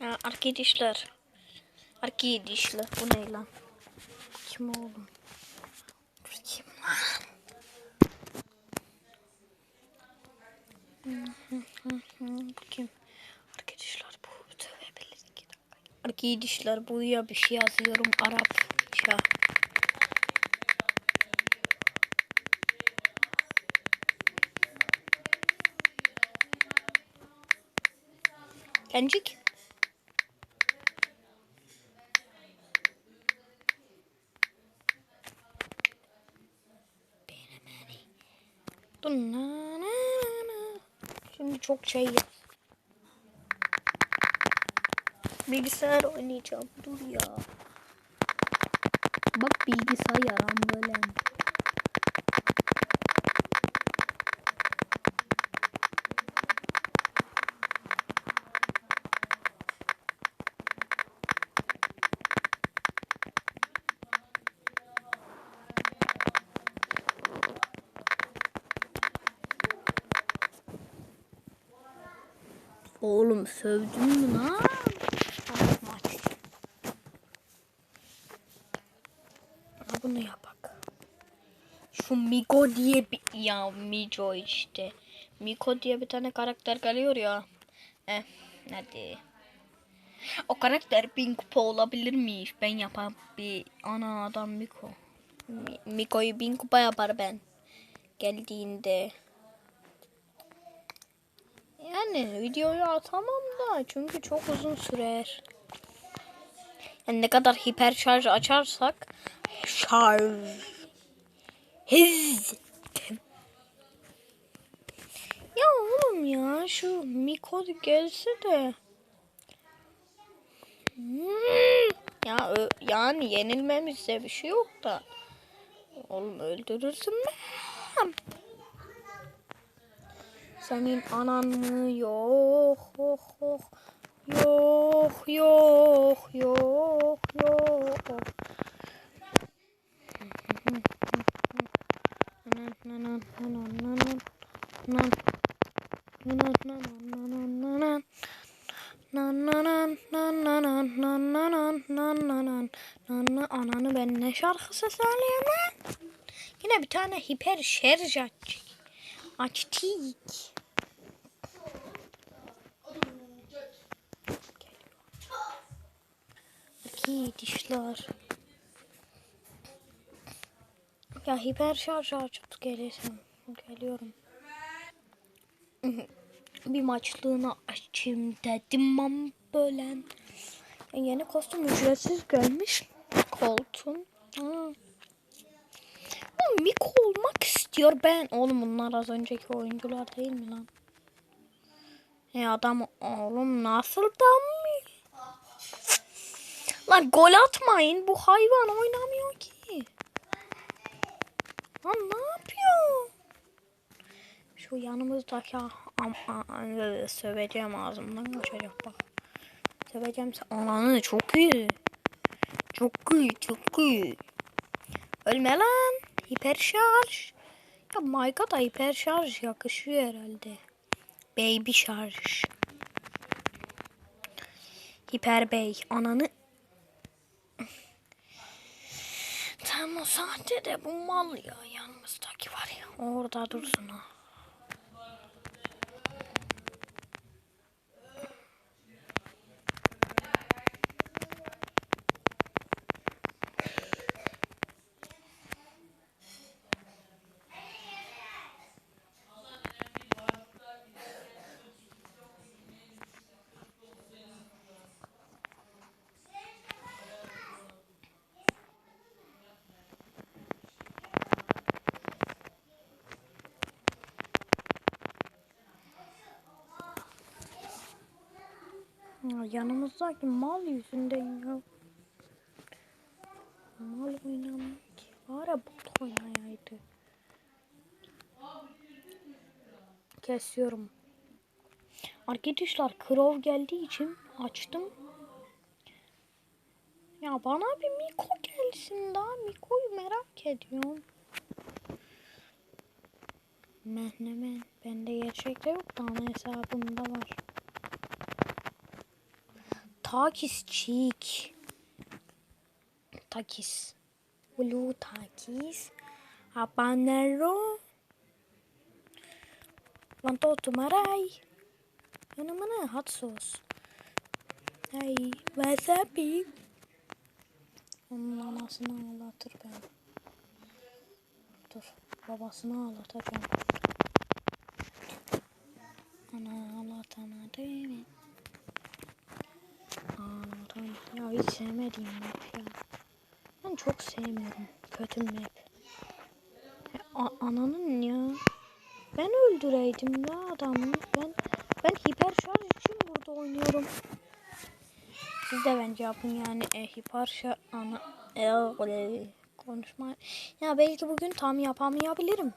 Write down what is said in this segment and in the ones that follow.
Ha, arkadaşlar. Arkadaşlar bu ne lan? Kim oğlum? Kim lan? Kim? Arkadaşlar bu dövebiliriz. Arkadaşlar bu ya bir şey yazıyorum Arapça. Kencik. Şimdi çok şey yap. Bilgisayar oynayacağım. Dur ya. Bak bilgisayarım böyle. Oğlum sövdün mü lan? Bunu yapak. Şu Miko diye bir... Ya Mico işte. Miko diye bir tane karakter geliyor ya. Eh, hadi. O karakter bin kupa olabilir mi? Ben yapam bir ana adam Miko. Mi- Miko'yu bin kupa yapar ben. Geldiğinde. Yani videoyu atamam da çünkü çok uzun sürer. Yani ne kadar hiper şarj açarsak şarj. Hız. Ya oğlum ya şu Miko gelse de. Hmm, ya yani yenilmemizde bir şey yok da. Oğlum öldürürsün ben. Senin anan mı? Yok, yok, yok. Yok, yok, yok, yok. Ananı ben ne şarkısı söyleyeyim lan? Yine bir tane hiper şarj aç. Açtık. İki dişler. Ya hiper şarj açıp gelirsem. Geliyorum. Bir maçlığına açayım dedim am böyle. Ya yeni kostüm ücretsiz gelmiş. Koltuğun. Ama Miko olmak istiyor ben. Oğlum bunlar az önceki oyuncular değil mi lan? E adam oğlum nasıl damlıyor? Lan gol atmayın. Bu hayvan oynamıyor ki. Lan ne yapıyor? Şu yanımızdaki am, am, söveceğim ağzımdan kaçacak bak. Söveceğim ananı çok iyi. Çok iyi çok iyi. Ölme lan. Hiper şarj. Ya Mike'a da hiper şarj yakışıyor herhalde. Baby şarj. Hiper bey. Ananı. Tam o saatte de bu mal ya yanımızdaki var ya. Orada dursun ha. Ya yanımızdaki mal yüzünden ya. Mal oynamıyor ki. Var ya bot oynayaydı. Kesiyorum. Arkadaşlar Krov geldiği için açtım. Ya bana bir Miko gelsin daha. Miko'yu merak ediyorum. Mehnemen. Bende gerçekte yok da ana hesabımda var. Takis Cheek. Takis. Blue Takis. Habanero. Vanto tumaray. Yana mana hot sauce. Hey, wasabi. Onun anasını ağlatır ben. Dur, babasını ağlatacağım. sevmediğim map ya. Ben çok sevmiyorum. Kötü map. E, ya, ananın ya. Ben öldüreydim ya adamı. Ben ben hiper şarj için burada oynuyorum. Siz de bence yapın yani e, hiper şarj ana e, konuşma. Ya belki bugün tam yapamayabilirim.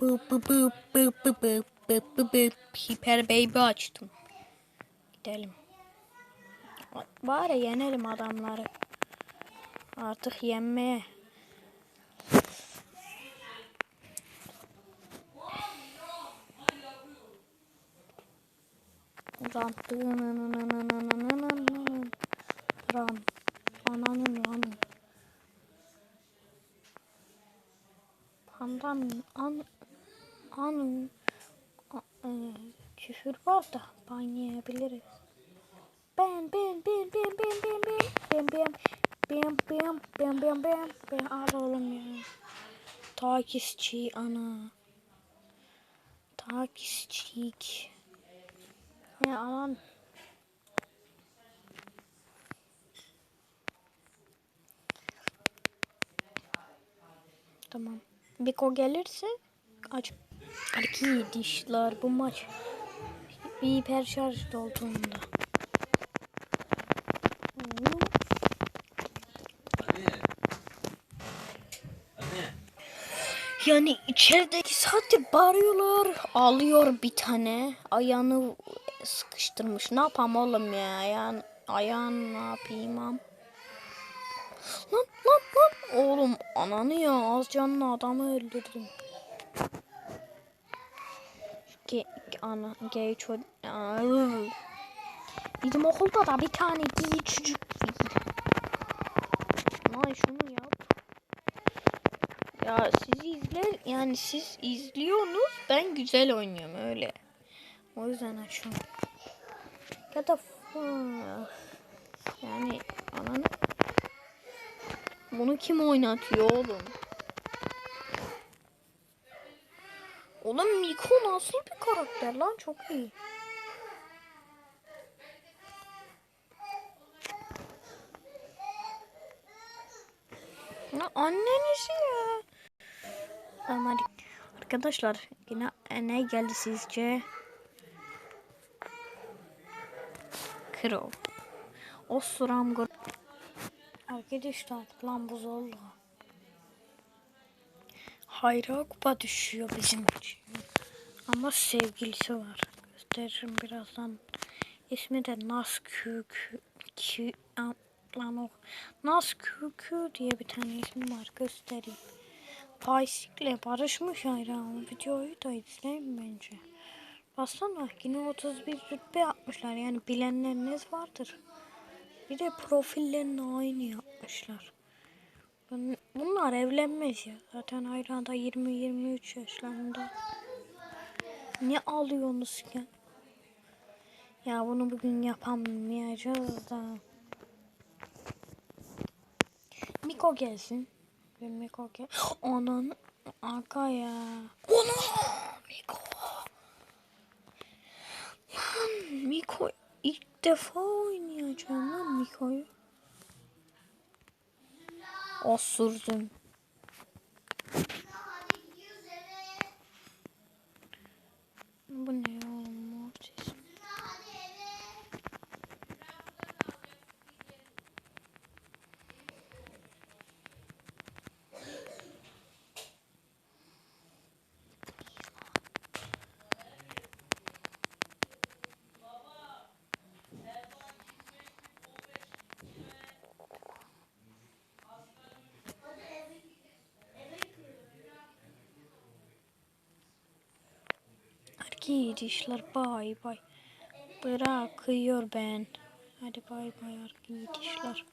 Bıp bıp bıp bıp bıp bıp bıp bıp hiper baby açtım. Gidelim. Bari yenelim adamları. Artık yenmeye. Ram. Ram. Ananın ranı. Pandan an an e, küfür var da banlayabiliriz. Ben ben ben ben ben ben ben ben ben ben ben ben ben ben ben al oğlum ya. Takisçi ana. Takisçik. Ya anan. Tamam. Biko gelirse aç. Arki dişler bu maç. Bir hiper şarj dolduğunda. Yani içerideki saati bağırıyorlar. Ağlıyor bir tane. Ayağını sıkıştırmış. Ne yapam oğlum ya? Ayağın, ayağın ne yapayım am? Lan lan lan. Oğlum ananı ya az canlı adamı öldürdüm. Ge, ana gay çocuk. Bizim okulda da bir tane gay çocuk var. Ay şunu yap. Ya siz izler yani siz izliyorsunuz ben güzel oynuyorum öyle. O yüzden açıyorum. Ya da yani ananı bunu kim oynatıyor oğlum? Oğlum Miko nasıl bir karakter lan çok iyi. Ya annenizi ya. Tamam. Arkadaşlar yine ne geldi sizce? Kro. Osuram gor. Arkadaşlar plan buz oldu. Hayra kupa düşüyor bizim için. Ama sevgilisi var. Gösteririm birazdan. İsmi de Naskük. Ki, lan o. Naskükü diye bir tane ismi var. Göstereyim. Bicycle barışmış hayran. Videoyu da izleyin bence. Baksana yine 31 rütbe yapmışlar. Yani bilenleriniz vardır. Bir de profillerini aynı yapmışlar. Bun- Bunlar evlenmez ya. Zaten hayran da 20-23 yaşlarında. Ne alıyorsunuz ki? Ya bunu bugün yapamayacağız da. Miko gelsin. Miko gel. Onun arka ya. Onu Miko. Lan Miko ilk defa oynayacağım lan Miko'yu. Osurdum. Bu ne ya oğlum Mortis? Arkadaşlar bay bay. Bırakıyor ben. Hadi bay bay iyi işler.